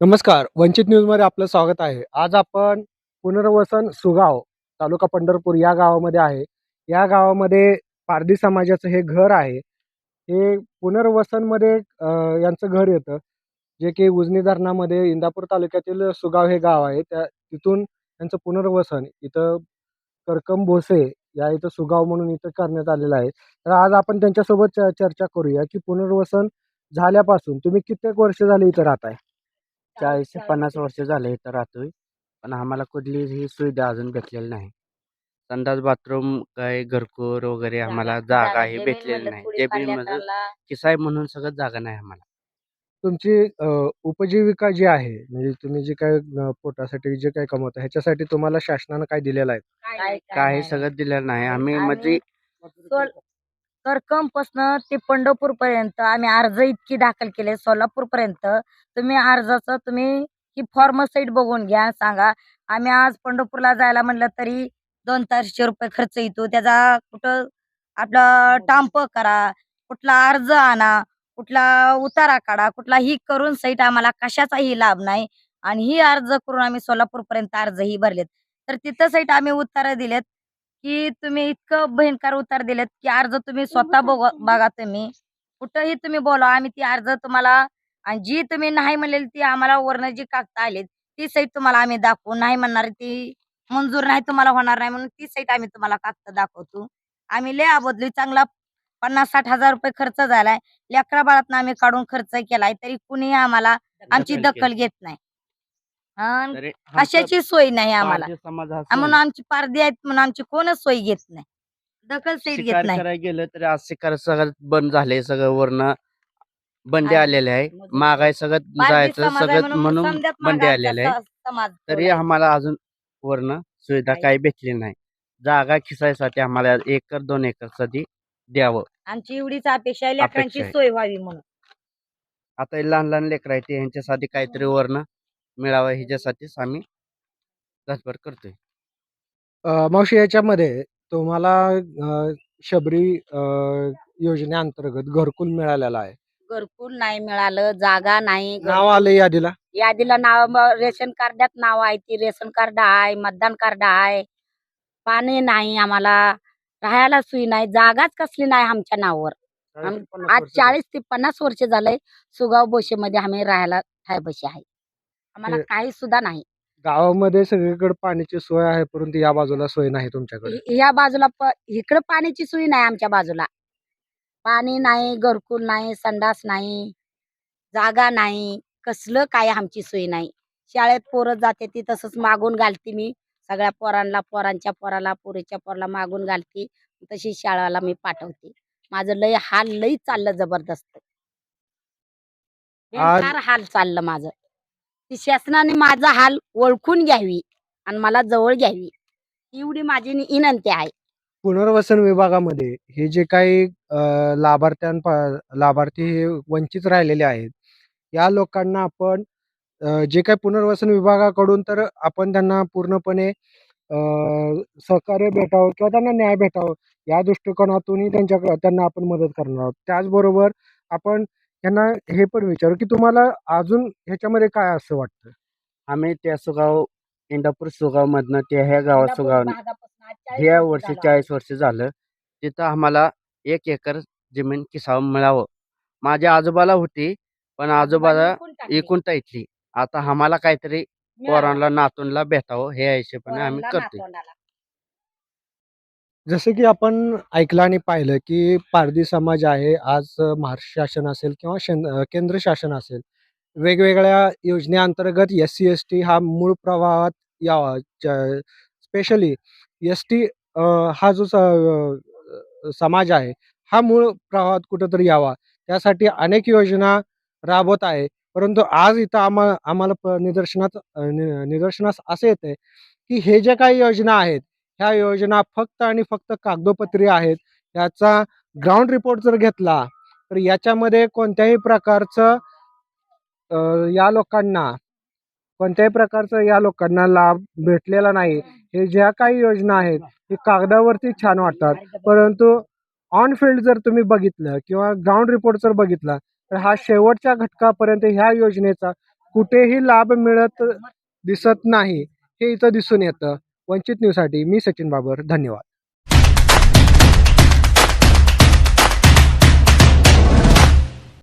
नमस्कार वंचित न्यूजमध्ये आपलं स्वागत आहे. आज आपण पुनर्वसन सुगाव तालुका पंढरपूर या गावामध्ये आहे. या गावामध्ये पारधी समाजाचं हे घर आहे. हे पुनर्वसनमध्ये मध्ये यांचं घर येतं. जे की उजनी धरणामध्ये इंदापूर तालुक्यातील सुगाव हे गाव आहे. त्या तिथून यांचं पुनर्वसन इथं करकम भोसे या इथं सुगाव म्हणून इथं करण्यात आलेलं आहे. तर आज आपण त्यांच्यासोबत च- चर्चा करूया की पुनर्वसन झाल्यापासून तुम्ही कित्येक वर्ष झाले इथं राहताय? चाळीस ते पन्नास वर्ष झाले इथं राहतोय. पण आम्हाला कुठलीही सुविधा अजून भेटलेली नाही. संडास बाथरूम काय घरकुर वगैरे आम्हाला जागा हे भेटलेली नाही. जे बी म्हणजे किसाय म्हणून सगळं जागा नाही आम्हाला. तुमची अ, उपजीविका जी आहे म्हणजे तुम्ही जे काय अ, पोटासाठी जे काय कमवता ह्याच्यासाठी तुम्हाला शासनानं काय दिलेलं आहे? काही सगळं दिलेलं नाही. आम्ही म्हणजे पासन ते पंढरपूर पर्यंत आम्ही अर्ज इतकी दाखल केले सोलापूर पर्यंत तुम्ही अर्जाचं तुम्ही ही फॉर्म साईट बघून घ्या सांगा. आम्ही आज पंढरपूरला जायला म्हणलं तरी दोन चारशे रुपये खर्च येतो. त्याचा कुठं आपलं टांप करा कुठला अर्ज आणा कुठला उतारा काढा कुठला ही करून साईट आम्हाला कशाचाही लाभ नाही. आणि ही अर्ज करून आम्ही सोलापूर पर्यंत अर्जही भरलेत. तर तिथं साईट आम्ही उतारा दिलेत. की तुम्ही इतकं भयंकर उत्तर दिलेत की अर्ज तुम्ही स्वतः बघ बघा तुम्ही. कुठंही तुम्ही बोला आम्ही ती अर्ज तुम्हाला आणि जी तुम्ही नाही म्हणलेली ती आम्हाला वरनं जी कागद आलीत ती सहित तुम्हाला आम्ही दाखवू. नाही म्हणणार ती मंजूर नाही तुम्हाला होणार नाही म्हणून ती सहित आम्ही तुम्हाला कागद दाखवतो. आम्ही लय अबदली चांगला पन्नास साठ हजार रुपये खर्च झालाय. लेकरा बाळातनं आम्ही काढून खर्च केलाय तरी कुणी आम्हाला आमची दखल घेत नाही. अन तरी आमचं कशाची सोय नाही आम्हाला. पारधी समाज हा आ म्हणून आमची पारदी आहेत म्हणून आमची कोणच सोय घेत नाही. दखल सहित घेत शिकार नाही. करायला गेलं तरी आज शिकार सगळं बंद झाले सगळं वरनं बंदी आणि आलेले आहे मजूर- मागाय सगळं पारधी जायचं समाज आहे सगळं म्हणून बंदी आलेले आमचा आहे स- समाज तरी. आम्हाला अजून वरनं सुविधा काही- काही भेटली नाही. जागा खिसायसाठी आम्हाला एकर दोन एकरसाठी द्यावं. आमची एवढीच अपेक्षा आहे लेकरांची आहे. सोय व्हावी म्हणून. आता हे लहान लहान लेकर आहेत ते ह्यांच्यासाठी काहीतरी वरनं मिळावं ह्याच्यासाठीच आम्ही घसभर करतोय. अ, मावशी याच्यामध्ये तुम्हाला अ, शबरी अ, योजनेअंतर्गत घरकुल मिळालेलं आहे. घरकुल नाही मिळालं जागा नाही घर- नाव आलं यादीला? यादीला नाव म- रेशन कार्डात नाव आहे ती रेशन कार्ड आहे मतदान कार्ड आहे. पाणी नाही आम्हाला राहायला सोयी नाही जागाच कसली नाही आमच्या नावावर. आज चाळीस ते पन्नास वर्ष झालंय सुगाव बोशेमध्ये आम्ही राहायला ठायबशी आहे. आम्हाला काही सुद्धा नाही. गावामध्ये सगळीकडे पाण्याची सोय आहे परंतु या बाजूला सोय नाही तुमच्याकडे. ह्या बाजूला प इकडं पाण्याची सोय नाही आमच्या बाजूला. पाणी नाही घरकुल नाही संडास नाही जागा नाही कसलं काय आमची सोय नाही. शाळेत पोरं जाते ती तसंच मागून घालते मी. सगळ्या पोरांना पोरांच्या पोराला पोरीच्या पोराला मागून घालते. तशी शाळेला मी पाठवते. माझं लय हाल लय चाललं जबरदस्त. आज- बेकार हाल चाललं माझं. की शासनाने माझा हाल ओळखून घ्यावी आणि मला जवळ घ्यावी. एवढी माझी नि- विनंती आहे. पुनर्वसन विभागामध्ये हे जे काही अ, लाभार्थ्यां लाभार्थी हे वंचित राहिलेले आहेत या लोकांना आपण जे काही पुनर्वसन विभागाकडून तर आपण त्यांना पूर्णपणे सहकार्य भेटावं किंवा त्यांना न्याय भेटावं या दृष्टिकोनातूनही त्यांच्या त्यांना आपण मदत करणार आहोत. त्याचबरोबर आपण त्यांना हे पण विचारू की तुम्हाला अजून ह्याच्यामध्ये काय असं वाटतं? आम्ही त्या सुगाव इंदापूर सुगाव मधनं ते ह्या गावात सुगाव ह्या वर्षी चाळीस वर्ष झालं. तिथं आम्हाला एक एकर जमीन किसावं मिळावं. माझ्या आजोबाला होती पण आजोबाला एकूण इथली. आता आम्हाला काहीतरी पोरांना नातूनला भेटावं हे हिशोबाने आम्ही करतोय. जसं की आपण ऐकलं आणि पाहिलं की पारधी समाज आहे आज महाराष्ट्र शासन असेल किंवा शन केंद्र शासन असेल वेगवेगळ्या योजनेअंतर्गत एस सी एस टी हा मूळ प्रवाहात यावा स्पेशली एस टी हा जो स- समाज आहे हा मूळ प्रवाहात कुठंतरी यावा. त्यासाठी अनेक योजना राबवत आहे. परंतु आज इथं आम्हा आम्हाला प- निदर्शनात नि- निदर्शनास असे येते की हे जे काही योजना आहेत ह्या योजना फक्त आणि फक्त कागदोपत्री आहेत. याचा ग्राउंड रिपोर्ट जर घेतला तर याच्यामध्ये कोणत्याही प्रकारचं या लोकांना कोणत्याही प्रकारचं या लोकांना लाभ भेटलेला नाही. हे ज्या काही योजना आहेत हे कागदावरती छान वाटतात. परंतु ऑन फील्ड जर तुम्ही बघितलं किंवा ग्राउंड रिपोर्ट जर बघितला तर हा शेवटच्या घटकापर्यंत ह्या योजनेचा कुठेही लाभ मिळत दिसत नाही. हे इथं दिसून येतं. वंचित न्यूजसाठी मी सचिन बाबर धन्यवाद.